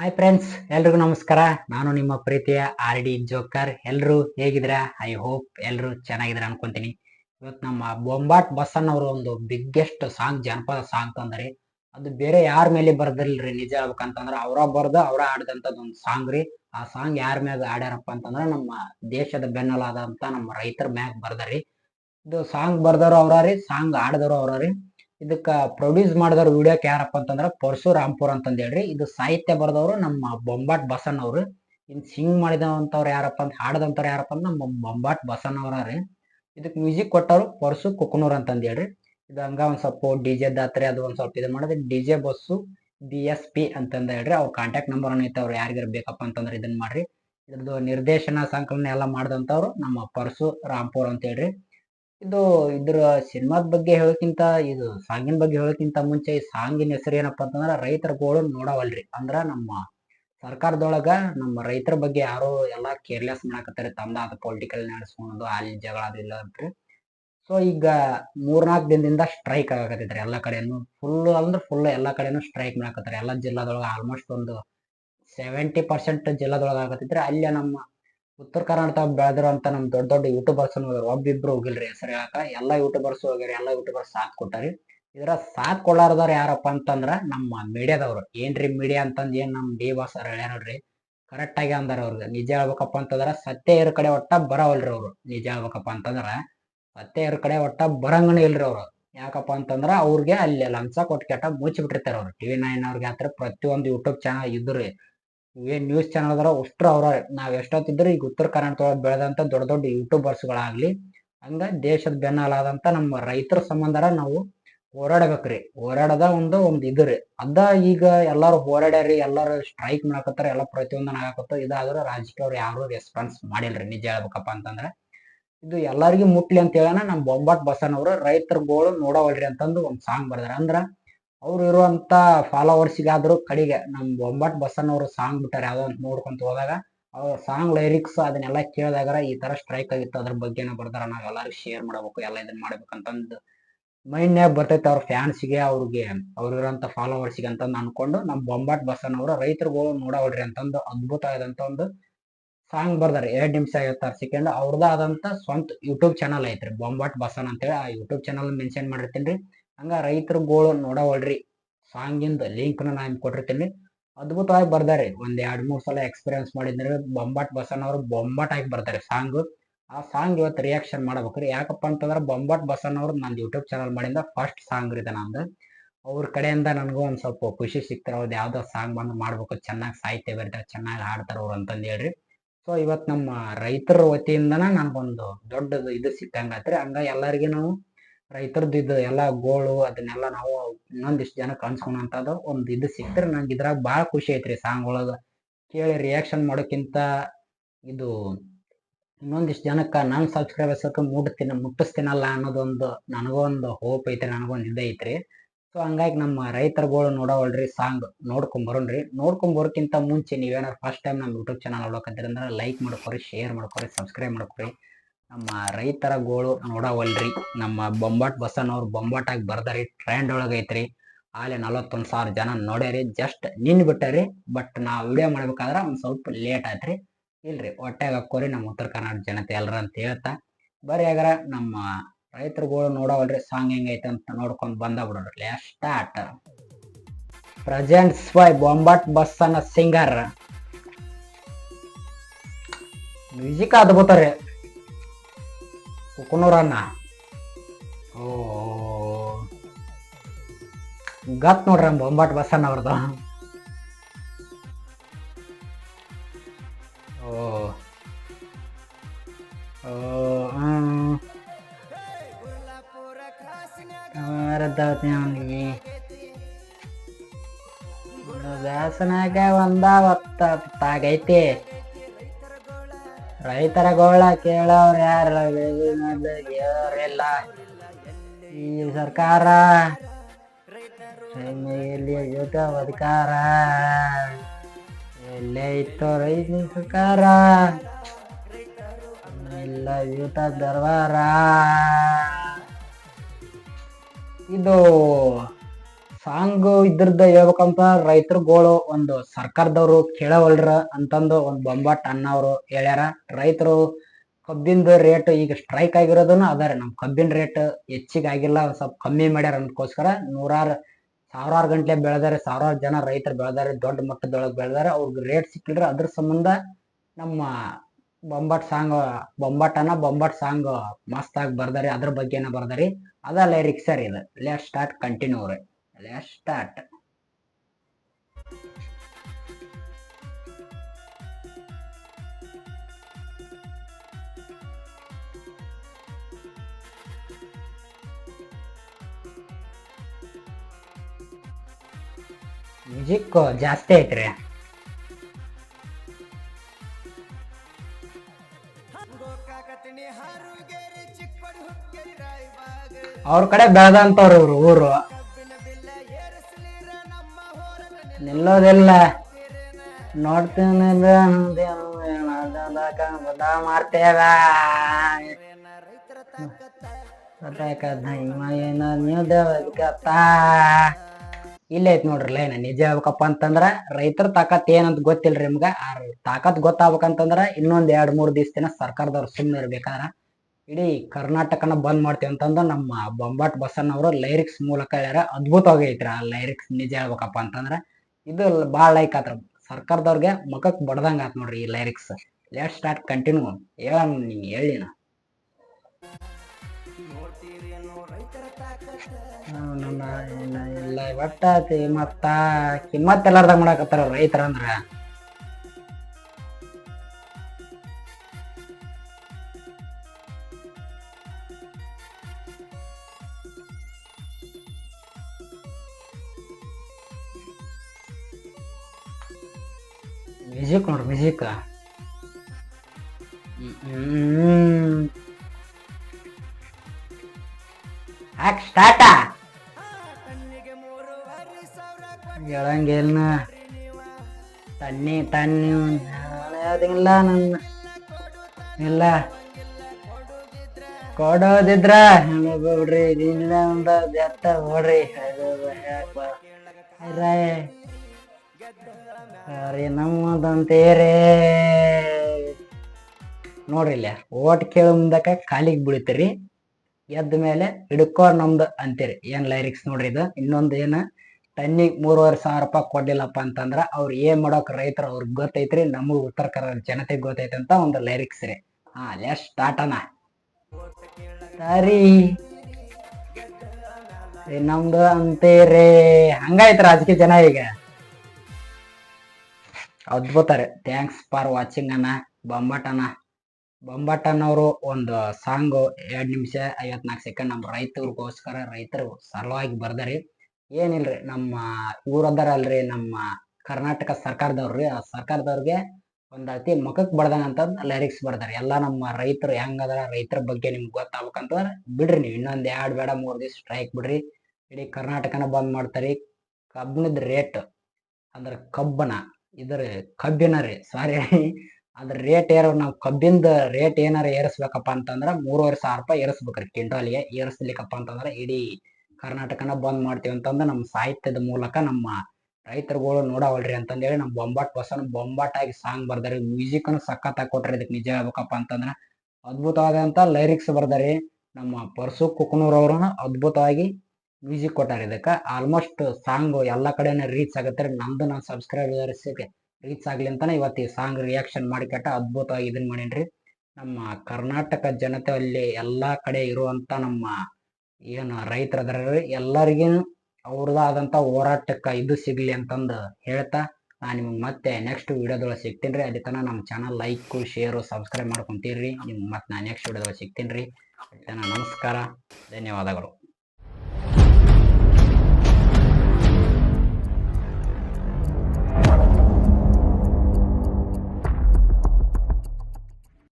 Hi friends ಎಲ್ರಿಗೂ ನಮಸ್ಕಾರ. ನಾನು ನಿಮ್ಮ ಪ್ರೀತಿಯ ಆರ್ ಡಿ ಜೋಕರ್. ಎಲ್ಲರೂ ಹೇಗಿದ್ದೀರಾ? ಐ ಹೋಪ್ ಎಲ್ಲರೂ ಚೆನ್ನಾಗಿದ್ದೀರಾ ಅನ್ಕೊಂತೀನಿ. ಇವತ್ತು ನಮ್ಮ ಬೊಂಬಾಟ್ ಬಸನ್ ಅವರು ಒಂದು ಬಿಗ್ಗೆಸ್ಟ್ ಸಾಂಗ್ ಜನಪದ ಸಾಂಗ್ ತಂದ್ರಿ, ಅದು ಬೇರೆ ಯಾರ ಮೇಲೆ ಬರ್ದಿಲ್ರಿ? ನಿಜ ಹೇಳ್ಬೇಕಂತಂದ್ರೆ, ಅವ್ರ ಬರ್ದು ಅವ್ರ ಆಡ್ದಂತದ್ ಒಂದು ಸಾಂಗ್ ರೀ. ಆ ಸಾಂಗ್ ಯಾರ ಮ್ಯಾಗ ಆಡ್ಯಾರಪ್ಪ ಅಂತಂದ್ರ, ನಮ್ಮ ದೇಶದ ಬೆನ್ನಲಾದಂತ ನಮ್ಮ ರೈತರ ಮ್ಯಾಗ ಬರ್ದರಿ ಇದು ಸಾಂಗ್ ಬರ್ದವ್ರು ಅವ್ರ ರೀ ಸಾಂಗ್ ಆಡದವ್ರು ಅವ್ರ ರೀ. ಇದಕ್ಕ ಪ್ರೊಡ್ಯೂಸ್ ಮಾಡಿದವ್ರ ವಿಡಿಯೋಕ್ ಯಾರಪ್ಪ ಅಂತಂದ್ರ ಪರಶುರಾಮ್ಪುರ್ ಅಂತಂದ್ ಹೇಳ್ರಿ. ಇದು ಸಾಹಿತ್ಯ ಬರೆದವರು ನಮ್ಮ ಬೊಂಬಾಟ್ ಬಸನ್ ಅವ್ರು ಇನ್ ಸಿಂಗ್ ಮಾಡಿದವಂತವ್ರು ಯಾರಪ್ಪ ಅಂತ ಹಾಡದಂತವ್ರು ಯಾರಪ್ಪ ಅಂದ್ರೆ ನಮ್ಮ ಬೊಂಬಾಟ್ ಬಸನ್ ಅವರ ರೀ ಇದಕ್ ಮ್ಯೂಸಿಕ್ ಕೊಟ್ಟವರು ಪರಶು ಕುಕ್ನೂರ್ ಅಂತಂದ್ ಹೇಳ್ರಿ. ಇದು ಹಂಗ ಒಂದ್ ಸ್ವಲ್ಪ ಡಿ ಜೆ ದಾತ್ರಿ ಅದು ಒಂದ್ ಸ್ವಲ್ಪ ಇದು ಮಾಡಿದ್ರೆ D J Basu B S P ಅಂತಂದ ಹೇಳ್ರಿ. ಅವ್ರ ಕಾಂಟ್ಯಾಕ್ಟ್ ನಂಬರ್ ಐತೆ ಅವ್ರು ಯಾರಿಗಾರ ಬೇಕಪ್ಪ ಅಂತಂದ್ರೆ ಇದನ್ನ ಮಾಡ್ರಿ. ಇದ್ರದ್ದು ನಿರ್ದೇಶನ ಸಂಕಲನ ಎಲ್ಲ ಮಾಡಿದಂಥವ್ರು ನಮ್ಮ ಪರ್ಸು ರಾಮ್ಪುರ್ ಅಂತ ಹೇಳ್ರಿ. ಇದು ಇದ್ರ ಸಿನಿಮಾದ ಬಗ್ಗೆ ಹೇಳೋಕ್ಕಿಂತ, ಇದು ಸಾಂಗಿನ ಬಗ್ಗೆ ಹೇಳೋಕ್ಕಿಂತ ಮುಂಚೆ ಈ ಸಾಂಗಿನ ಹೆಸರು ಏನಪ್ಪಾ ಅಂತಂದ್ರೆ ರೈತರ ಗೋಳು ನೋಡವಲ್ರಿ. ಅಂದ್ರ ನಮ್ಮ ಸರ್ಕಾರದೊಳಗ ನಮ್ಮ ರೈತರ ಬಗ್ಗೆ ಯಾರು ಎಲ್ಲಾ ಕೇರ್ಲೆಸ್ ಮಾಡಕತ್ತಾರೆ. ತಂದ ಅದು ಪೊಲಿಟಿಕಲ್ ನಡೆಸ್ಕೊಂಡು ಅಲ್ಲಿ ಜಗಳ ಅದಿಲ್ಲ ಅಂತ್ರಿ. ಸೊ ಈಗ ಮೂರ್ನಾಲ್ಕು ದಿನದಿಂದ ಸ್ಟ್ರೈಕ್ ಆಗಕತ್ತೈತ್ರಿ ಎಲ್ಲಾ ಕಡೆನು. ಫುಲ್ ಅಂದ್ರೆ ಫುಲ್ ಎಲ್ಲಾ ಕಡೆನು ಸ್ಟ್ರೈಕ್ ಮಾಡಕತ್ತಾರೆ. ಎಲ್ಲಾ ಜಿಲ್ಲಾದೊಳಗ ಆಲ್ಮೋಸ್ಟ್ ಒಂದು ಸೆವೆಂಟಿ ಪರ್ಸೆಂಟ್ ಜಿಲ್ಲಾದೊಳಗ ಆಗತೈತ್ರಿ ಅಲ್ಲೇ ನಮ್ಮ ಉತ್ತರ ಕರ್ನಾಟಕ ಬೆಳೆದಿರುವಂತ ನಮ್ ದೊಡ್ಡ ದೊಡ್ಡ ಯೂಟ್ಯೂಬರ್ಸ್ ಒಬ್ಬಿಬ್ರು ಹೋಗಿಲ್ರಿ ಹೆಸರು ಹೇಳಕ ಎಲ್ಲಾ ಯೂಟ್ಯೂಬರ್ಸ್ ಹೋಗ್ಯಾರ, ಎಲ್ಲಾ ಯೂಟ್ಯೂಬರ್ಸ್ ಸಾಥ್ ಕೊಟ್ಟಾರಿ. ಇದ್ರ ಸಾಥ್ ಕೊಡಾರ್ದವ್ರ ಯಾರಪ್ಪ ಅಂತಂದ್ರ ನಮ್ಮ ಮೀಡಿಯಾದವ್ರು. ಏನ್ರಿ ಮೀಡಿಯಾ ಅಂತಂದ್ ಏನ್ ನಮ್ ಡಿ ಬಾಸ್ ಅವ್ರ ಹೇಳ್ಯಾರ ನೋಡ್ರಿ. ಕರೆಕ್ಟ್ ಆಗಿ ಅಂದಾರ ಅವ್ರಿಗೆ. ನಿಜ ಹೇಳ್ಬೇಕಪ್ಪ ಅಂತಂದ್ರ ಸತ್ಯ ಇರೋ ಕಡೆ ಒಟ್ಟ ಬರವಲ್ರಿ ಅವ್ರು. ನಿಜ ಹೇಳ್ಬೇಕಪ್ಪ ಅಂತಂದ್ರ ಸತ್ಯ ಇರೋ ಕಡೆ ಒಟ್ಟ ಬರಂಗನೇ ಇಲ್ರಿ ಅವ್ರು. ಯಾಕಪ್ಪ ಅಂತಂದ್ರ ಅವ್ರಿಗೆ ಅಲ್ಲಿ ಲಂಚ ಕೊಟ್ಟು ಕೆಟ್ಟ ಮುಚ್ಚಿ ಬಿಟ್ಟಿರ್ತಾರ ಅವ್ರು ಟಿವಿ ನೈನ್ ಅವ್ರಿಗೆ ಆತರ ಪ್ರತಿಯೊಂದು ಯೂಟ್ಯೂಬ್ ಚಾನಲ್ ಇದ್ರಿ ಏನ್ ನ್ಯೂಸ್ ಚಾನಲ್ ಅದಾರ ಅಷ್ಟ್ರ ಅವ್ರ ನಾವ್ ಎಷ್ಟೊತ್ತಿದ್ರು ಈಗ ಉತ್ತರ ಕರ್ನಾಟಕದೊಳಗೆ ಬೆಳೆದಂತ ದೊಡ್ಡ ದೊಡ್ಡ ಯೂಟ್ಯೂಬರ್ಸ್ ಗಳಾಗ್ಲಿ, ಹಂಗ ದೇಶದ ಬೆನ್ನಲಾದಂತ ನಮ್ಮ ರೈತರ ಸಂಬಂಧರ ನಾವು ಹೋರಾಡಬೇಕ್ರಿ. ಹೋರಾಡದ ಒಂದು, ಒಂದ್ ಇದು ರೀ. ಅದ ಈಗ ಎಲ್ಲಾರು ಹೋರಾಡ್ಯಾರಿ, ಎಲ್ಲಾರು ಸ್ಟ್ರೈಕ್ ಮಾಡಕತ್ತಾರ, ಎಲ್ಲ ಪ್ರತಿಯೊಂದನ ಆಗಕತ್ತ, ಇದಾದ್ರ ರಾಜಕೀಯವ್ರು ಯಾರು ರೆಸ್ಪಾನ್ಸ್ ಮಾಡಿಲ್ರಿ, ನಿಜ ಹೇಳ್ಬೇಕಪ್ಪ ಅಂತಂದ್ರ. ಇದು ಎಲ್ಲರಿಗೂ ಮುಟ್ಲಿ ಅಂತ ಹೇಳೋಣ ನಮ್ಮ ಬೊಂಬಾಟ್ ರೈತರುಗಳು ರೈತರ ಗೋಳು ನೋಡವಲ್ರಿ ಅಂತಂದು ಒಂದ್ ಸಾಂಗ್ ಬರ್ದಾರ. ಅಂದ್ರ ಅವ್ರು ಇರುವಂತ ಫಾಲೋವರ್ಸಿಗಾದ್ರೂ ಕಡೆಗೆ ನಮ್ ಬೊಂಬಾಟ್ ಬಸನ್ ಅವರು ಸಾಂಗ್ ಬಿಟ್ಟಾರೆ, ಯಾವ್ದೋ ಅಂತ ನೋಡ್ಕೊಂತ ಹೋದಾಗ ಅವ್ರ ಸಾಂಗ್ ಲೈರಿಕ್ಸ್ ಅದನ್ನೆಲ್ಲ ಕೇಳಿದಾಗ ಈ ತರ ಸ್ಟ್ರೈಕ್ ಆಗಿತ್ತು. ಅದ್ರ ಬಗ್ಗೆನ ಬರ್ದಾರ. ನಾವ್ ಎಲ್ಲಾರು ಶೇರ್ ಮಾಡ್ಬೇಕು, ಎಲ್ಲ ಇದನ್ನ ಮಾಡ್ಬೇಕಂತಂದು ಮೈಂಡ್ನ್ಯಾಗ ಬರ್ತೈತೆ ಅವ್ರ ಫ್ಯಾನ್ಸ್ಗೆ ಅವ್ರಿಗೆ ಅವ್ರಿರೋಂಥ ಫಾಲೋವರ್ಸ್ಗೆ ಅಂತಂದು ಅನ್ಕೊಂಡು ನಮ್ ಬೊಂಬಾಟ್ ಬಸನ್ ಅವರು ಹೋಗಿ ನೋಡವಲ್ರಿ ಅಂತಂದು ಅದ್ಭುತವಾದಂತ ಒಂದು ಸಾಂಗ್ ಬರ್ದಾರೆ. ಎರಡ್ ನಿಮಿಷ ಐವತ್ತಾರು ಸೆಕೆಂಡ್ ಅವ್ರದ್ದು ಆದಂತ ಸ್ವಂತ ಯೂಟ್ಯೂಬ್ ಚಾನಲ್ ಐತ್ರಿ. ಬೊಂಬಾಟ್ ಬಸನ್ ಅಂತೇಳಿ ಆ ಯೂಟ್ಯೂಬ್ ಚಾನಲ್ ಮೆನ್ಷನ್ ಮಾಡಿರ್ತೀನಿ ಹಂಗ ರೈತರ ಗೋಳು ನೋಡವಲ್ರಿ. ಸಾಂಗಿಂದ ಲಿಂಕ್ ನಾ ನಿಮ್ಗೆ ಕೊಟ್ಟಿರ್ತೀನಿ. ಅದ್ಭುತವಾಗಿ ಬರ್ದಾರೆ ಒಂದ್ ಎರಡ್ ಮೂರ್ ಸಲ ಎಕ್ಸ್ಪೀರಿಯನ್ಸ್ ಮಾಡಿದ್ರೆ ಬೊಂಬಾಟ್ ಬಸನ್ ಅವರು ಬೊಂಬಾಟ್ ಆಗಿ ಬರ್ತಾರೆ ಸಾಂಗ್ ಆ ಸಾಂಗ್ ಇವತ್ತು ರಿಯಾಕ್ಷನ್ ಮಾಡ್ಬೇಕ್ರಿ. ಯಾಕಪ್ಪ ಅಂತಂದ್ರೆ ಬೊಂಬಾಟ್ ಬಸನ್ ನನ್ನ ಯೂಟ್ಯೂಬ್ ಚಾನಲ್ ಮಾಡಿಂದ ಫಸ್ಟ್ ಸಾಂಗ್ ಇದೆ ನಂದು. ಅವ್ರ ಕಡೆಯಿಂದ ನನಗೂ ಒಂದು ಸ್ವಲ್ಪ ಖುಷಿ ಸಿಗ್ತಾರೆ ಅವ್ರದ್ದು ಯಾವುದೋ ಸಾಂಗ್ ಬಂದು ಮಾಡ್ಬೇಕು, ಚೆನ್ನಾಗಿ ಸಾಹಿತ್ಯ ಬರೀತಾರೆ, ಚೆನ್ನಾಗಿ ಹಾಡ್ತಾರೆ ಅವ್ರು ಅಂತಂದು ಹೇಳ್ರಿ. ಸೊ ಇವತ್ತು ನಮ್ಮ ರೈತರ ವತಿಯಿಂದನೇ ನನಗೊಂದು ದೊಡ್ಡದು ಇದು ಸಿಕ್ಕಂಗಾತ್ರಿ. ಹಂಗ ಎಲ್ಲರಿಗೂ ನಾವು ರೈತರದ್ದು ಇದು ಎಲ್ಲ ಗೋಳು ಅದನ್ನೆಲ್ಲ ನಾವು ಇನ್ನೊಂದಿಷ್ಟು ಜನಕ್ಕೆ ಅನ್ಸ್ಕೊಳಂತದ್ದು ಒಂದು ಇದು ಸಿಕ್ತ್ರಿ ನಂಗೆ ಇದ್ರಾಗ ಭಾಳ ಖುಷಿ ಐತ್ರಿ ಸಾಂಗ್ ಒಳಗ. ಕೇಳಿ ರಿಯಾಕ್ಷನ್ ಮಾಡೋಕ್ಕಿಂತ ಇದು ಇನ್ನೊಂದಿಷ್ಟು ಜನಕ್ಕೆ ನನ್ನ ಸಬ್ಸ್ಕ್ರೈಬರ್ಸ್ ಮುಟ್ತೀನಿ ಮುಟ್ಟಿಸ್ತೀನಲ್ಲ ಅನ್ನೋದೊಂದು ನನಗೊಂದು ಹೋಪ್ ಐತ್ರಿ ನನಗೊಂದು ಇದೇ ಐತ್ರಿ. ಸೊ ಹಂಗಾಗಿ ನಮ್ಮ ರೈತರ ಗೋಳು ನೋಡವಲ್ರಿ ಸಾಂಗ್ ನೋಡ್ಕೊಂಡ್ ಬರೋಣ್ರಿ. ನೋಡ್ಕೊಂಡ್ ಬರೋಕ್ಕಿಂತ ಮುಂಚೆ ನೀವೇನಾರು ಫಸ್ಟ್ ಟೈಮ್ ನಮ್ಮ ಯೂಟ್ಯೂಬ್ ಚಾನಲ್ ನೋಡಕತ್ತೀರಿ ಲೈಕ್ ಮಾಡ್ಕೊರಿ ಶೇರ್ ಮಾಡ್ಕೊರಿ ಸಬ್ಸ್ಕ್ರೈಬ್ ಮಾಡ್ಕೊರಿ. ನಮ್ಮ ರೈತರ ಗೋಳು ನೋಡವಲ್ರಿ. ನಮ್ಮ ಬೊಂಬಾಟ್ ಬಸ್ಸನ್ನವ್ರು ಬೊಂಬಾಟಾಗಿ ಬರ್ದಾರಿ ಟ್ರೆಂಡ್ ಒಳಗೆ ಐತ್ರಿ. ಆಲೆ ನಲವತ್ತೊಂದು ಸಾವಿರ ಜನ ನೋಡ್ಯಾರಿ ಜಸ್ಟ್ ನಿನ್ ಬಿಟ್ಟಾರಿ. ಬಟ್ ನಾ ವಿಡಿಯೋ ಮಾಡ್ಬೇಕಾದ್ರೆ ಒಂದು ಸ್ವಲ್ಪ ಲೇಟ್ ಆಯ್ತ್ರಿ ಇಲ್ರಿ ಹೊಟ್ಟೆಗೆ ಹಾಕೋರಿ ನಮ್ಮ ಉತ್ತರ ಕರ್ನಾಟಕ ಜನತೆ ಎಲ್ಲರ ಅಂತ ಹೇಳ್ತಾ. ಬರೀ ಹಾಗಾರ, ನಮ್ಮ ರೈತರುಗಳು ನೋಡವಲ್ರಿ ಸಾಂಗ್ ಹೆಂಗೈತೆ ಅಂತ ನೋಡ್ಕೊಂಡ್ ಬಂದ ಬಿಡೋರಿ ಸ್ಟಾರ್ಟ್ ಪ್ರೆಸೆಂಟ್ಸ್ ಬೈ ಬೊಂಬಾಟ್ ಬಸ್ ಅನ್ನ ಸಿಂಗರ್ ಮ್ಯೂಸಿಕ್ ಅದ್ಭುತ ರೀ. ಕುಕನೂರನ್ನ ಓ ಗತ್ ನೋಡ್ರಿ ನಮ್ಮ ಒಂಬಾಟ್ ಬಸ್ಸನ್ ಅವ್ರದ್ದು ಓ ಅವನಿಗೆ ಒಂದ ಹೊತ್ತಾಗೈತಿ ತಾಗೈತಿ. ರೈತರ ಗೋಳ ಕೇಳೋರು ಯಾರು? ಕೇಳೋರಿಲ್ಲ. ಈ ಸರ್ಕಾರ ಅಧಿಕಾರ. ಎಲ್ಲೇ ಇತ್ತು ರೈತ ಸರ್ಕಾರ. ಇಲ್ಲ ಯೂತ ದರ್ಬಾರ. ಇದು ಸಾಂಗ್ ಇದ್ರದ್ದು ಹೇಳ್ಬೇಕಂತ ರೈತರುಗಳು ಒಂದು ಸರ್ಕಾರದವರು ಕೇಳವಲ್ರ ಅಂತಂದು ಒಂದು ಬೊಂಬಾಟ್ ಅವರು ಹೇಳ್ಯಾರ. ರೈತರು ಕಬ್ಬಿಂದ ರೇಟ್ ಈಗ ಸ್ಟ್ರೈಕ್ ಆಗಿರೋದನ್ನ ಅದಾರ. ನಮ್ಮ ಕಬ್ಬಿನ ರೇಟ್ ಹೆಚ್ಚಿಗೆ ಆಗಿಲ್ಲ, ಸ್ವಲ್ಪ ಕಮ್ಮಿ ಮಾಡ್ಯಾರ ಅದಕ್ಕೋಸ್ಕರ ನೂರಾರು, ಸಾವಿರಾರು ಗಂಟ್ಲೆ ಬೆಳೆದಾರೆ, ಸಾವಿರಾರು ಜನ ರೈತರು ಬೆಳೆದಾರೆ, ದೊಡ್ಡ ಮಟ್ಟದೊಳಗೆ ಬೆಳೆದಾರೆ. ಅವ್ರಿಗೆ ರೇಟ್ ಸಿಕ್ಕಿಲ್ರ, ಅದ್ರ ಸಂಬಂಧ ನಮ್ಮ ಬೊಂಬಾಟ್ ಸಾಂಗ್ ಬೊಂಬಾಟನ ಬೊಂಬಾಟ್ ಸಾಂಗ್ ಮಸ್ತ್ ಆಗಿ ಬರ್ದಾರೆ, ಅದ್ರ ಬಗ್ಗೆನ ಬರ್ದಾರಿ. ಅದ ಲೈರಿಕ್ಸ್ ಸರ್ ಇದು. ಲೆಟ್ ಸ್ಟಾರ್ಟ್ ಕಂಟಿನ್ಯೂ ರೀ ಲೆಟ್ ಸ್ಟಾರ್ಟ್ ಮ್ಯೂಸಿಕ್ ಜಾಸ್ತಿ ಐತ್ರಿ. ಅವ್ರ ಕಡೆ ಬೆಳೆದಂತವ್ರು ಇವ್ರು ಊರು. ನಿಲ್ಲೋದಿಲ್ಲ ನೋಡ್ತೀನಿ ಇಲ್ಲೇ ಐತ್ ನೋಡ್ರಿ ಲೈನ್, ನಿಜ ಹೇಳ್ಬೇಕಪ್ಪ ಅಂತಂದ್ರ ರೈತರ ತಾಕತ್ ಏನಂತ ಗೊತ್ತಿಲ್ರಿ ನಿಮ್ಗ? ಆ ತಾಕತ್ ಗೊತ್ತಾಗ್ಬೇಕಂತಂದ್ರ ಇನ್ನೊಂದ್ ಎರಡ್ ಮೂರ್ ದಿವಸ ದಿನ ಸರ್ಕಾರದವ್ರು ಸುಮ್ಮನೆ ಇರ್ಬೇಕಾದ್ರ ಇಡೀ ಕರ್ನಾಟಕನ ಬಂದ್ ಮಾಡ್ತೀವಿ ಅಂತಂದು ನಮ್ಮ ಬೊಂಬಾಟ್ ಬಸಣ್ಣ ಅವರು ಲೈರಿಕ್ಸ್ ಮೂಲಕ ಹೇಳ್ಯಾರ, ಅದ್ಭುತವಾಗಿ ಐತ್ರಿ ಆ ಲೈರಿಕ್ಸ್ ನಿಜ ಹೇಳ್ಬೇಕಪ್ಪ ಅಂತಂದ್ರ. ಇದು ಭಾಳ ಲೈಕ್ ಆತ್ರ ಸರ್ಕಾರದವ್ರಿಗೆ ಮಖಕ್ ಬಡ್ದಂಗ ಆತ್ ನೋಡ್ರಿ ಈ ಲೈರಿಕ್ಸ್ ಲೆಟ್ ಸ್ಟಾರ್ಟ್ ಕಂಟಿನ್ಯೂ ಹೇಳ ನೀ. ಹೇಳಿನ ಇಲ್ಲ ಒಟ್ಟ ಮತ್ತ. ಕಿಮ್ಮತ್ ಎಲ್ಲಾರ್ದಾಗ ಮಾಡಾಕತ್ತಾರ ರೈತರ ಅಂದ್ರ ಮ್ಯೂಸಿಕ್ ನೋಡ್ರಿ ಮ್ಯೂಸಿಕ್ ಹಾಕ್ ಸ್ಟಾರ್ಟ ಹೇಳಂಗೇಲ್ನ ತನ್ನಿ ತನ್ನಿ ಯಾವುದಿಲ್ಲ ನನ್ನ ಇಲ್ಲ ಕೊಡೋದಿದ್ರ ಬಿಡ್ರಿ ದಿನ ಒಂದು ಜತ್ತ ನೋಡ್ರಿ ಅರೆ ನಮ್ಮದಂತೇರೇ ನೋಡ್ರಿ ಇಲ್ಲ, ಓಟ್ ಕೇಳೋ ಮುಂದಕ ಕಾಲಿಗೆ ಬೀಳ್ತೀರಿ, ಎದ್ದ ಮೇಲೆ ಹಿಡ್ಕೋರ್ ನಮ್ದು ಅಂತೀರಿ. ಏನ್ ಲೈರಿಕ್ಸ್ ನೋಡ್ರಿ ಇದು? ಇನ್ನೊಂದು ಏನ? ಟನ್ನಿಗೆ ಮೂರುವರೆ ಸಾವಿರ ರೂಪಾಯಿ ಕೊಡ್ಲಿಲ್ಲಪ್ಪ ಅಂತಂದ್ರ ಅವ್ರು ಏನ್ ಮಾಡೋಕ್ ರೈತರು ಅವ್ರಿಗೆ ಗೊತ್ತೈತ್ರಿ, ನಮಗ್ ಉತ್ತರ ಕರ್ನಾಟಕ ಜನತೆಗೆ ಗೊತ್ತೈತೆ ಅಂತ ಒಂದು ಲೈರಿಕ್ಸ್ ರೀ. ಹಾ ಲೆಸ್ ಸ್ಟಾರ್ಟ್ ಅನ ಸರಿ. ನಮ್ದು ಅಂತೇರಿ ಹಂಗಾಯ್ತು ರಾಜಕೀಯ ಜನ ಈಗ. ಅದ್ಭುತ ರೀ ಥ್ಯಾಂಕ್ಸ್ ಫಾರ್ ವಾಚಿಂಗ್ ಅಣ್ಣ. ಬೊಂಬಾಟನ ಬೊಂಬಾಟನವರು ಒಂದು ಸಾಂಗ್ ಎರಡು ನಿಮಿಷ ಐವತ್ನಾಲ್ಕು ಸೆಕೆಂಡ್ ನಮ್ಮ ರೈತರಿಗೋಸ್ಕರ ರೈತರು ಸರಳವಾಗಿ ಬರ್ದಾರಿ. ಏನಿಲ್ರಿ, ನಮ್ಮ ಊರದ್ದಾರಲ್ರಿ ನಮ್ಮ ಕರ್ನಾಟಕ ಸರ್ಕಾರದವ್ರಿ ಆ ಸರ್ಕಾರದವ್ರಿಗೆ ಒಂದು ಅತಿ ಮುಖಕ್ಕೆ ಅಂತಂದು ಲಿರಿಕ್ಸ್ ಬರ್ತಾರೆ ಎಲ್ಲ ನಮ್ಮ ರೈತರು ಹೆಂಗದಾರ, ರೈತರ ಬಗ್ಗೆ ನಿಮ್ಗೆ ಗೊತ್ತಾಗ್ಬೇಕಂತಂದ್ರೆ ಬಿಡ್ರಿ ನೀವು. ಇನ್ನೊಂದ್ ಎರಡು ಬೇಡ, ಮೂರು ದಿವಸ ಸ್ಟ್ರೈಕ್ ಬಿಡ್ರಿ. ಇಡೀ ಕರ್ನಾಟಕನ ಬಂದ್ ಮಾಡ್ತಾರೆ. ಕಬ್ಬಿಣದ ರೇಟ್ ಅಂದ್ರೆ ಕಬ್ಬನ. ಇದ್ರ ಕಬ್ಬಿನ ರೀ ಸಾರಿ ಅದ್ರ ರೇಟ್ ಏರ್ ನಾವು ಕಬ್ಬಿಂದ ರೇಟ್ ಏನಾರ ಏರಿಸ್ಬೇಕಪ್ಪ ಅಂತಂದ್ರ ಮೂರುವರೆ ಸಾವಿರ ರೂಪಾಯಿ ಏರಿಸ್ಬೇಕ್ರಿ. ಕ್ವಿಂಟಾಲ್ಗೆ ಏರಿಸ್ಲಿಕ್ಕಪ್ಪ ಅಂತಂದ್ರ ಇಡೀ ಕರ್ನಾಟಕನ ಬಂದ್ ಮಾಡ್ತೀವಿ ಅಂತಂದ್ರೆ ನಮ್ಮ ಸಾಹಿತ್ಯದ ಮೂಲಕ ನಮ್ಮ ರೈತರುಗಳು ನೋಡವಲ್ರಿ ಅಂತಂದೇಳಿ ನಮ್ಮ ಬೊಂಬಾಟ್ ಬಸವನ ಬೊಂಬಾಟ್ ಆಗಿ ಸಾಂಗ್ ಬರ್ದಾರಿ. ಮ್ಯೂಸಿಕ್ ಅನ್ನು ಸಖತ್ ಕೊಟ್ರಿ ಇದಕ್ಕೆ ನಿಜ ಹೇಳ್ಬೇಕಪ್ಪ ಅಂತಂದ್ರ ಅದ್ಭುತವಾದಂತ ಲೈರಿಕ್ಸ್ ಬರ್ದಾರಿ. ನಮ್ಮ ಪರ್ಸು ಕುಕ್ನೂರ್ ಅವ್ರನ್ನ ಅದ್ಭುತವಾಗಿ ಮ್ಯೂಸಿಕ್ ಕೊಟ್ಟಾರ ಇದಕ್ಕೆ ಆಲ್ಮೋಸ್ಟ್ ಸಾಂಗ್ ಎಲ್ಲ ಕಡೆನೇ ರೀಚ್ ಆಗತ್ತೆ ನಮ್ದು ನಾನು ಸಬ್ಸ್ಕ್ರೈಬರ್ಸಿಗೆ ರೀಚ್ ಆಗಲಿ ಅಂತಾನೆ ಇವತ್ತು ಈ ಸಾಂಗ್ ರಿಯಾಕ್ಷನ್ ಮಾಡಿ ಕೆಟ್ಟ ಅದ್ಭುತವಾಗಿ ಇದನ್ನ ಮಾಡೇನ್ರಿ ನಮ್ಮ ಕರ್ನಾಟಕ ಜನತೆ ಅಲ್ಲಿ ಎಲ್ಲ ಕಡೆ ಇರುವಂತ ನಮ್ಮ ಏನು ರೈತರ ಎಲ್ಲರಿಗೂ ಅವ್ರದಾದಂತ ಹೋರಾಟಕ್ಕೆ ಇದು ಸಿಗ್ಲಿ ಅಂತಂದು ಹೇಳ್ತಾ ನಾನು ನಿಮ್ಗೆ ಮತ್ತೆ ನೆಕ್ಸ್ಟ್ ವಿಡಿಯೋದೊಳಗೆ ಸಿಗ್ತೀನಿ ರೀ. ಅಲ್ಲಿ ತನಕ ನಮ್ಮ ಚಾನಲ್ ಲೈಕ್ ಶೇರು ಸಬ್ಸ್ಕ್ರೈಬ್ ಮಾಡ್ಕೊಂತೀರಿ ನಿಮ್ಗೆ ಮತ್ತೆ ನಾನು ನೆಕ್ಸ್ಟ್ ವಿಡಿಯೋದೊಳಗೆ ಸಿಗ್ತೀನಿ ರೀ. ನಮಸ್ಕಾರ. ಧನ್ಯವಾದಗಳು.